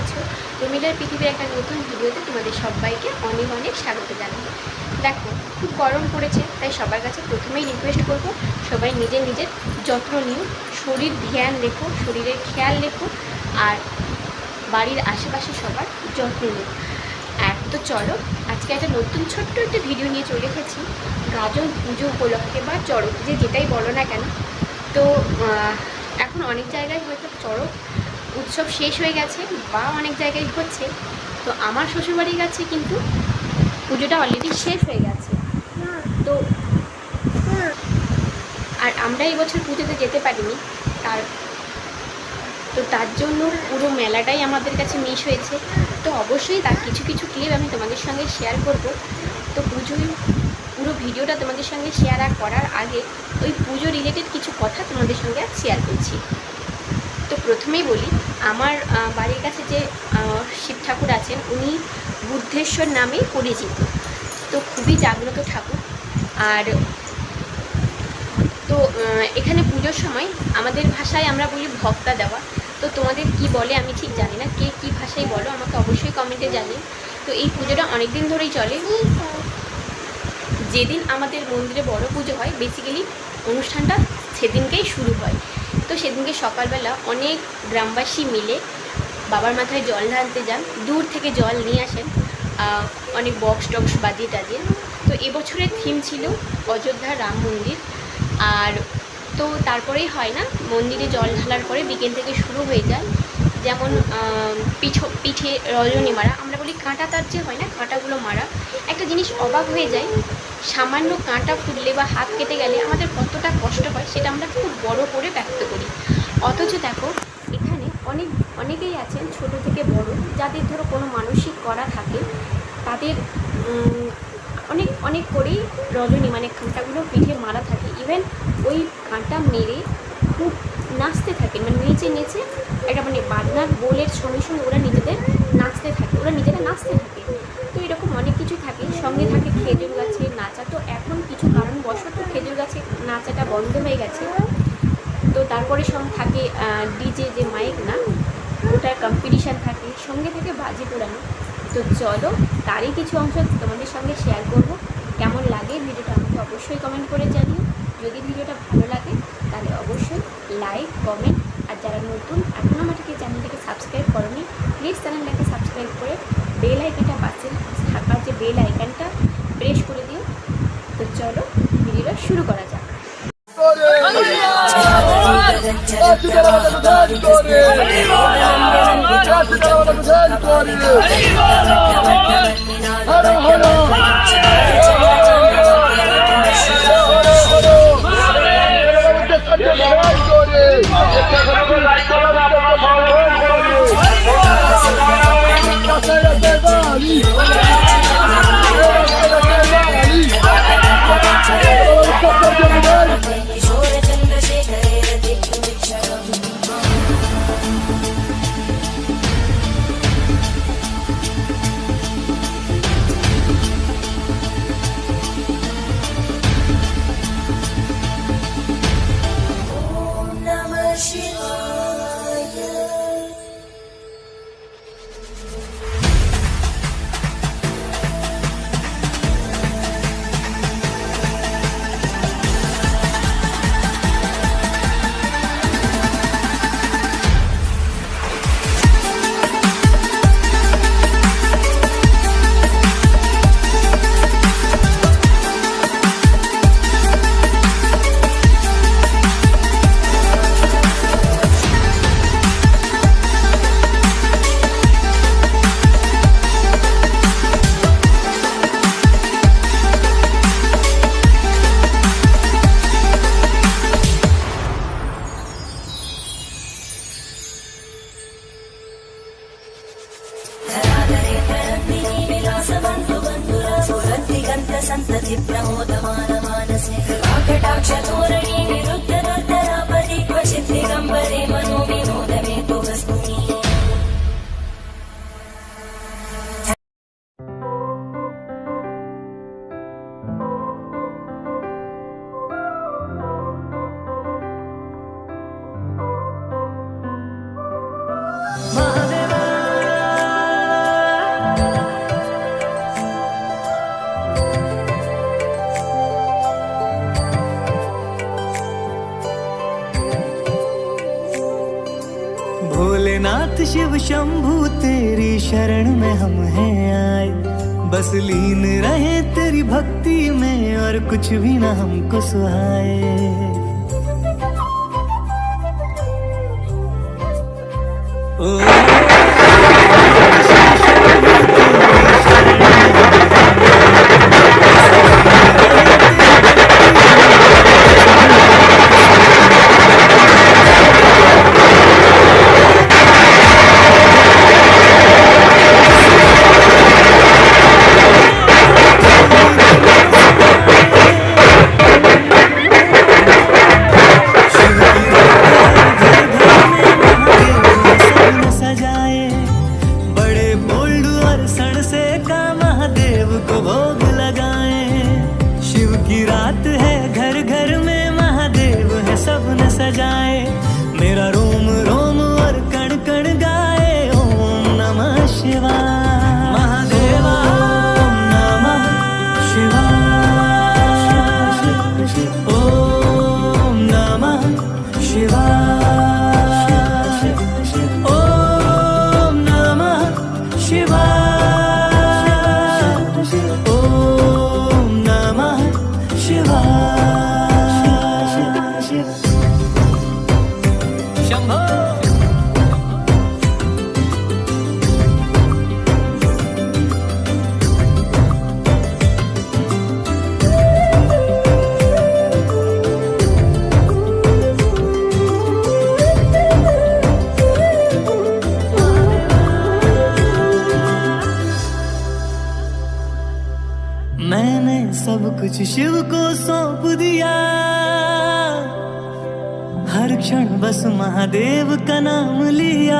আছো? রমিলার পৃথিবীর একটা নতুন ভিডিওতে তোমাদের সবাইকে অনেক অনেক স্বাগত জানাই। দেখো, খুব গরম পড়েছে, তাই সবার কাছে প্রথমেই রিকোয়েস্ট করব, সবাই নিজের নিজের যত্ন নিও, শরীর ধ্যান রেখো, শরীরের খেয়াল রেখো, আর বাড়ির আশেপাশে সবার যত্ন নিও। আর তো চলো, আজকে একটা নতুন ছোট্ট একটা ভিডিও নিয়ে চলে এসেছি, গাজন পুজো উপলক্ষে বা চড়ক, যে যেটাই বলো না কেন। তো এখন অনেক জায়গায় হয়তো চড়ক উৎসব শেষ হয়ে গেছে বা অনেক জায়গায় হচ্ছে, তো আমার শ্বশুরবাড়ির কাছে কিন্তু পুজোটা অলরেডি শেষ হয়ে গেছে। তো আর আমরা এই বছর পুজোতে যেতে পারিনি, তার তো তার জন্য পুরো মেলাটাই আমাদের কাছে মিস হয়েছে। তো অবশ্যই তার কিছু কিছু ক্লিপ আমি তোমাদের সঙ্গে শেয়ার করব। তো পুজোয় পুরো ভিডিওটা তোমাদের সঙ্গে শেয়ার করার আগে ওই পুজো রিলেটেড কিছু কথা তোমাদের সঙ্গে শেয়ার করছি। প্রথমেই বলি, আমার বাড়ির কাছে যে শিব ঠাকুর আছেন, উনি বুদ্ধেশ্বর নামে পরিচিত। তো খুবই জাগ্রত ঠাকুর। আর তো এখানে পুজোর সময় আমাদের ভাষায় আমরা বলি ভক্তা দেওয়া। তো তোমাদের কি বলে আমি ঠিক জানি না। কে কী ভাষায় বলো, আমাকে অবশ্যই কমেন্টে জানিয়ে তো এই পুজোটা অনেক দিন ধরেই চলে। যেদিন আমাদের মন্দিরে বড় পুজো হয় বেসিক্যালি অনুষ্ঠানটা সেদিনকেই শুরু হয়। তো সেদিনকে সকালবেলা অনেক গ্রামবাসী মিলে বাবার মাথায় জল ঢালতে যান, দূর থেকে জল নিয়ে আসেন অনেক বক্স টক্স বাজিয়ে টাজিয়ে। তো এবছরের থিম ছিল অযোধ্যা রাম মন্দির। আর তো তারপরেই হয় না, মন্দিরে জল ঢালার পরে বিকেল থেকে শুরু হয়ে যায়। যেমন পিঠ পিঠে রজনী মারা আমরা বলি কাঁটা তার যে হয় না, কাঁটাগুলো মারা। একটা জিনিস অবাক হয়ে যায়। সামান্য কাঁটা ফুললে বা হাত কেটে গেলে আমাদের কতটা কষ্ট হয় সেটা আমরা খুব বড় করে ব্যক্ত করি। অথচ দেখো, এখানে অনেক, অনেকেই আছেন ছোট থেকে বড়, যাদের ধরো কোনো মানসিক করা থাকে, তাদের অনেক অনেক করেই রজনী মানে কাঁটাগুলো পিঠে মারা থাকে। ইভেন ওই কাঁটা মেরে খুব নাচতে থাকে মানে নেচে নেচে একটা মানে বাজনার বোলের সঙ্গে সঙ্গে ওরা নিজেদের নাচতে থাকে, ওরা নিজেরা নাচতে থাকে। তো এরকম অনেক কিছু থাকে। সঙ্গে থাকে খেজুর গাছে নাচা। তো এখন কিছু কারণবশত খেজুর গাছে নাচাটা বন্ধ হয়ে গেছে। তো তারপরে সঙ্গে থাকে ডিজে যে মাইক না, ওটার কম্পিটিশান থাকে। সঙ্গে থাকে বাজি পোড়ানো। তো চলো, তারই কিছু অংশ তোমাদের সঙ্গে শেয়ার করব। কেমন লাগে? ভিডিওটা আমাকে অবশ্যই কমেন্ট করে জানিও। যদি ভিডিওটা ভালো লাগে তাহলে অবশ্যই লাইক কমেন্ট আর যারা নতুন এখনও আমাদেরকে চ্যানেলটিকে সাবস্ক্রাইব করেনি প্লিজ চ্যানেলটাকে সাবস্ক্রাইব করে বেল আইকনটা পাচ্ছেন থাকার যে বেল আইকনটা প্রেস করে দিও। তো চলো ভিডিওটা শুরু করা যাক। হলো ोदमानमानसेटाक्षतो भोलेनाथ शिव शंभु, तेरी शरण में हम हैं आए। बस लीन रहे तेरी भक्ति में और कुछ भी ना हमको सुहाए। ओ सजा कुछ शिव को सौंप दिया हर क्षण बस महादेव का नाम लिया